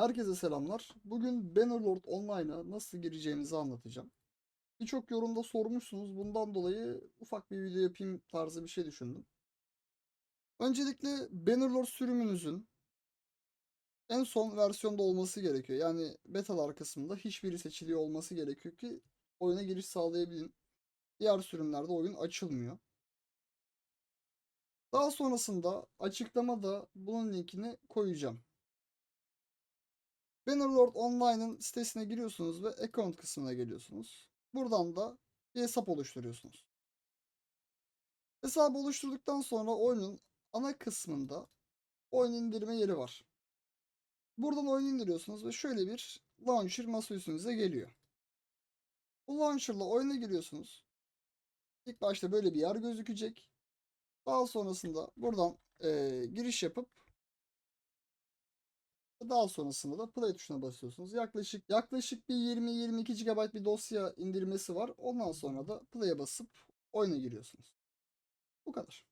Herkese selamlar. Bugün Bannerlord Online'a nasıl gireceğimizi anlatacağım. Birçok yorumda sormuşsunuz. Bundan dolayı ufak bir video yapayım tarzı bir şey düşündüm. Öncelikle Bannerlord sürümünüzün en son versiyonda olması gerekiyor. Yani betalar kısmında hiçbiri seçiliyor olması gerekiyor ki oyuna giriş sağlayabilin. Diğer sürümlerde oyun açılmıyor. Daha sonrasında açıklamada bunun linkini koyacağım. Bannerlord Online'ın sitesine giriyorsunuz ve account kısmına geliyorsunuz. Buradan da bir hesap oluşturuyorsunuz. Hesabı oluşturduktan sonra oyunun ana kısmında oyun indirme yeri var. Buradan oyun indiriyorsunuz ve şöyle bir launcher masa geliyor. Bu launcher'la oyuna giriyorsunuz. İlk başta böyle bir yer gözükecek. Daha sonrasında buradan eee, giriş yapıp daha sonrasında da play tuşuna basıyorsunuz. Yaklaşık yaklaşık bir 20-22 GB bir dosya indirmesi var. Ondan sonra da play'e basıp oyuna giriyorsunuz. Bu kadar.